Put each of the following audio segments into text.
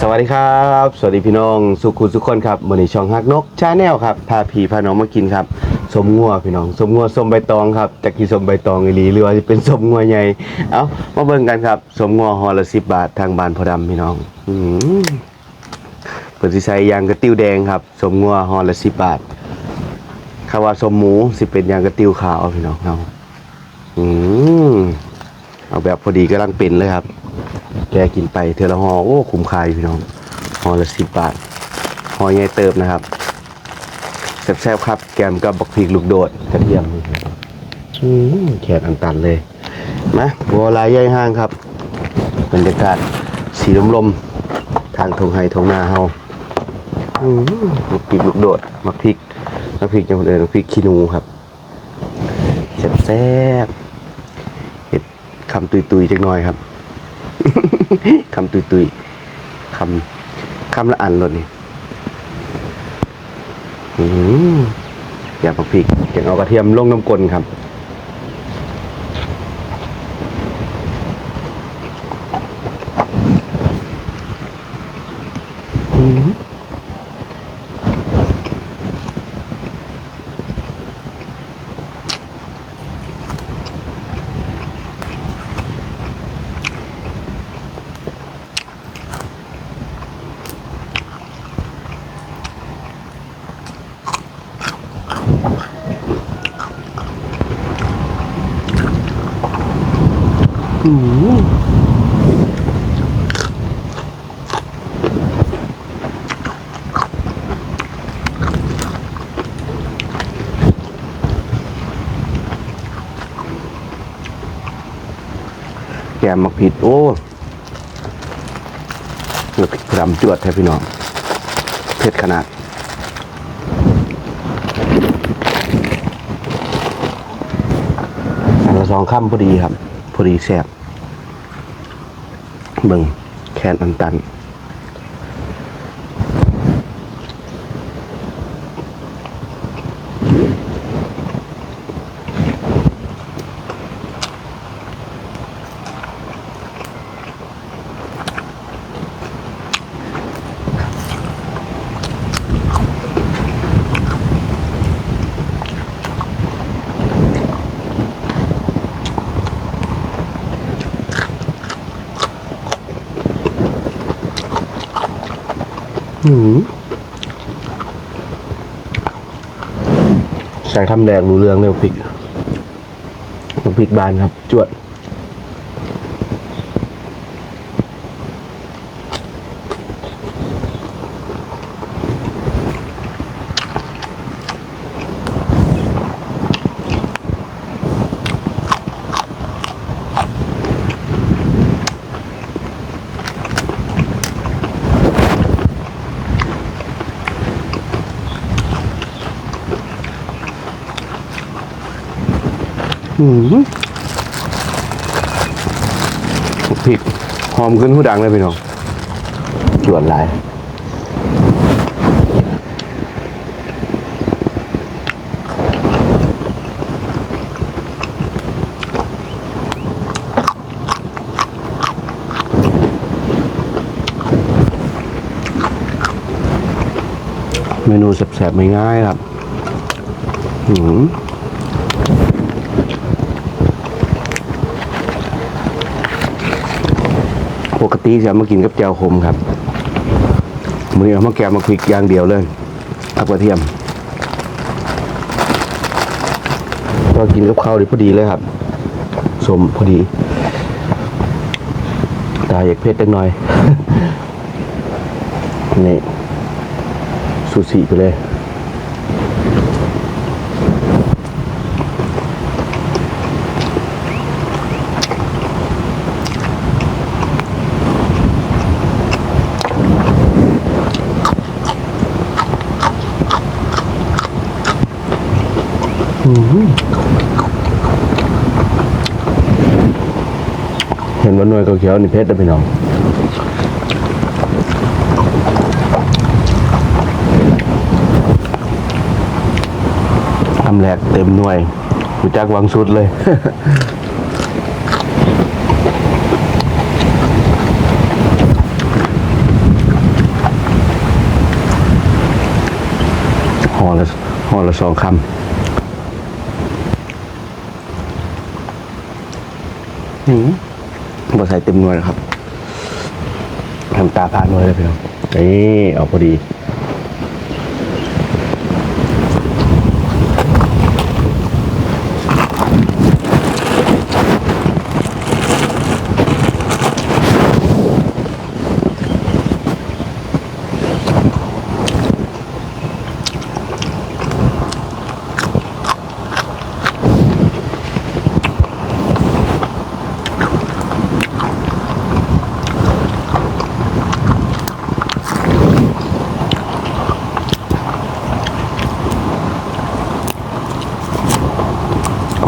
สวัสดีครับ สวัสดีพี่น้องสุขุสุขคนครับวันนี้ช่องฮักนกชาแนลครับพาผีพาน้องมากินครับสมงัวพี่น้องสมงัวสมใบตองครับจากกี่สมใบตองอีหลีหรือว่าจะเป็นสมงัวใหญ่เอ้ามาเบิ่งกันครับสมงัวห่อละสิบบาททางบ้านพอดำพี่น้องอืมเปิดสิใส่ยางกระติ้วแดงครับ สมงัวห่อละสิบบาทคำว่าสมหมูสิเป็นยางกระติ้วขาวพี่น้องเอาอืมเอาแบบพอดีกำลังเป็นเลยครับ กกินไปเทอละหอโอ้คุ้มค่าอยู่พี่น้องหอละสิบบาทหอใหญ่เติบนะครับแซ่บๆครับ แกมกับบักพริกลูกโดดกระเทียมแขนอันตันเลยนะบัวลายใหญ่ห้างครับบรรยากาศสีลมลมๆทางทงไฮทงนาเฮาบักพริกลูกโดดมักพริกมักพริกจังหวัดเอิญมักพริกขี้นูครับแซ่บๆเห็ดคำตุยๆจักหน่อยครับ คำตุยตุยคำคำละอันหล่นี่อืมอยากผักพริกอยางเอากระเทียมลงน้ำกลนครับ มมักผิด โอ้มักผิดพรำจวดแท้พี่น้องเผ็ดขนาดอันละสองข้ามพอดีครับ พอดีแซ่บเบิ่งแคนอันตัน ใส่คำแดงรู้เรื่องเร็วพริกพริกบานครับ จวด หืมพริกหอมขึ้นหูดังเลยพี่น้องจวดหลายเมนูแสบๆไม่ง่ายครับหืม กติจะมากินกับแจ่วขมครับมือนี้เอามาแกะมาคลิกอย่างเดียวเลยอักกระเทียมก็กินกับข้าวดีพอดีเลยครับสมพอดี ตาอยากเผ็ดจักหน่อย นี่สูสีไปเลย เห็นว่าน่วยเขียวๆนี่เพชรได้พี่น้องทำแหลกเต็มหน่วยหูจักวังสุดเลยห่อละห่อละสองคำ อืมบใส่เต็มหน่วยนะครับทำตาพาหน่วยเลยพี่น้องนี่เอาพอดี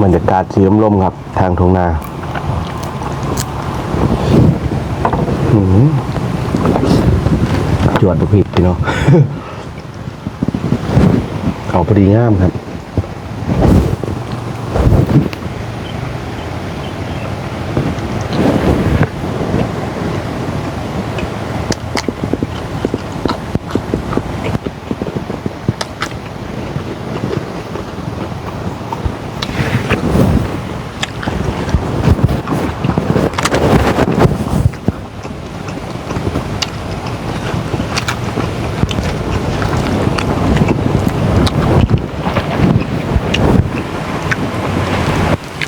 บรรยากาศสีลมๆครับ ทางทงนาหืมจวดบุกผิดพี่น้อง เอาพอดีงามครับ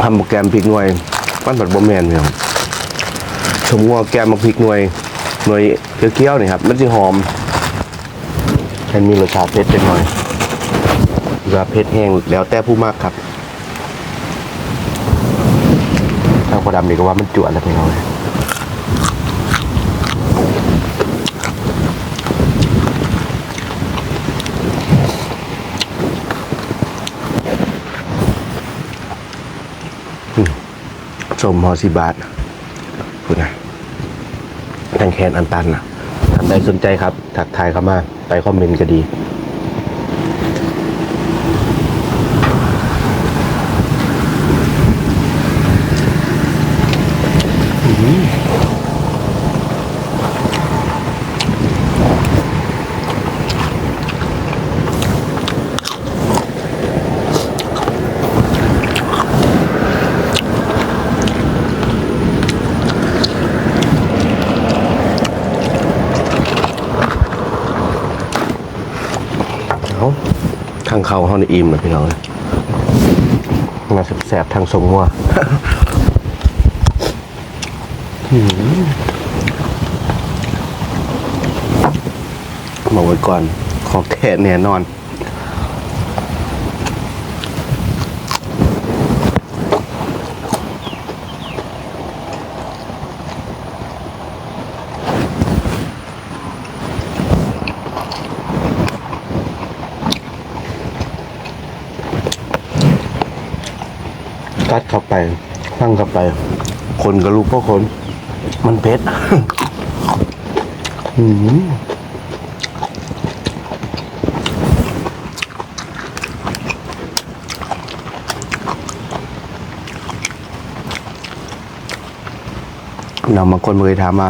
ทำโปรแกรมพริกหน่วยปั้นผัดบะแมนเนี่ยชมวัวแกมมาพริกหน่วยหน่วยเกี้ยวๆนี่ครับมันจะหอมมันมีรสชาติเผ็ดเป็นหน่อยเวลาเผ็ดแห้งแล้วแต่ผู้มากครับทางพอดำนี่ก็ว่ามันจวนแล้วพี่น้องเลย สมหอสิบาทคุณนะทางแคนอันตันนะท่านใดสนใจครับ ถักทายเข้ามา ไปคอมเมนต์ก็ดี เขาห้องนี้อิ่มนะพี่น้องมาแสบทางสมัวหืมาไว้ก่อน ขอแค่แน่นอน กัดเข้าไปตั้งเข้าไป คนก็รู้เพราะคน มันเผ็ดหืมเราบางคนเคยถามมา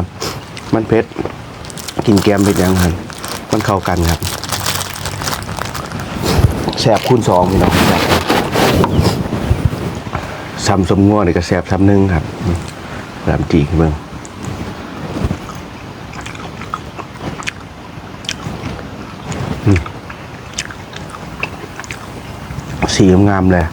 มันเผ็ด กินแกมเผ็ดยังไงมันเข้ากันครับ แสบคูณสองพี่น้องแสบ ซ้ำสมง่วนี่ก็แซ่บซ้ำหนึ่งครับลำจีเมืองสีงามๆเลย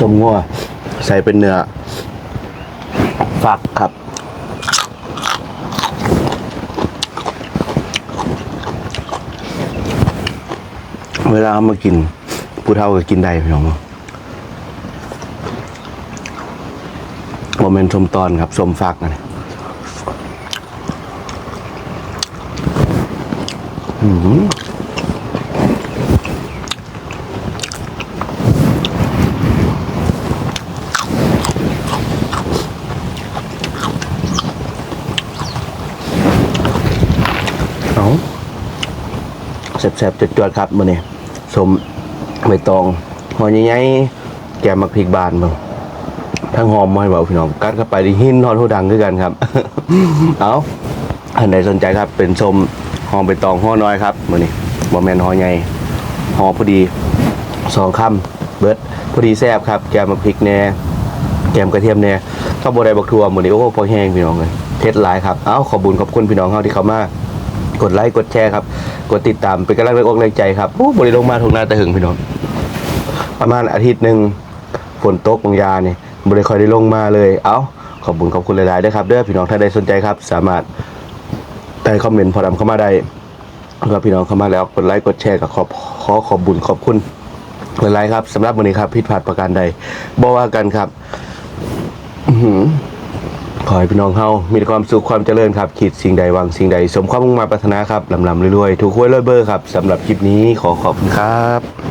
สมงัวใส่เป็นเนื้อฝักครับ เวลาเอามากิน ผู้เฒ่าก็กินได้พี่น้องโมเมนต์ชมตอนครับชมฟักนะอืมเอาแซ่บๆจดๆครับมื้อนี้ สมใบตองหอยใหญ่ๆแกมักพริกบานเบิ่งทั้งหอมมาให้เบาพี่น้องกัดเข้าไปดิหินทอนหูดังด้วยกันครับ เอาอันใดสนใจครับเป็นชมหอมใบตองห่อน้อยครับมือนี้บอแมนห่อใหญ่ห่อพอดีสองคำเบิร์ดพอดีแซ่บครับแกมมาพริกแน่แกมกระเทียมแน่ข้าวโบไดบักทัวมือนี้โอ้โหพอแห้งพี่น้องเลยเผ็ดหลายครับ เอ้าขอบุญขอบคุณพี่น้องเขาที่เขามา กดไลค์กดแชร์ครับ กดติดตามเป็นกำลังแรงอกแรงใจครับโอ้บริลงมาทงหน้าแต่หึงพี่น้องประมาณอาทิตย์หนึ่งฝนตกบางยาเนี่ยบริคอยได้ลงมาเลย เอ้าขอบคุณขอบคุณหลายๆด้วยครับเด้อพี่น้องถ้าใดสนใจครับ สามารถใต้คอมเมนต์พอดำเข้ามาได้แล้วพี่น้องเข้ามาแล้วกดไลค์กดแชร์กับขอบขอขอบบุญขอบคุณหลายๆครับสำหรับวันนี้ครับผิดพลาดประการใดบอกว่ากันครับ อือ ขอให้พี่น้องเฮามีความสุขความเจริญครับคิดสิ่งใดวังสิ่งใด สมความมุ่งมาปรารถนาครับลำลำรวยๆ ถูกหวยรวยเบอร์ครับสำหรับคลิปนี้ขอขอบคุณครับ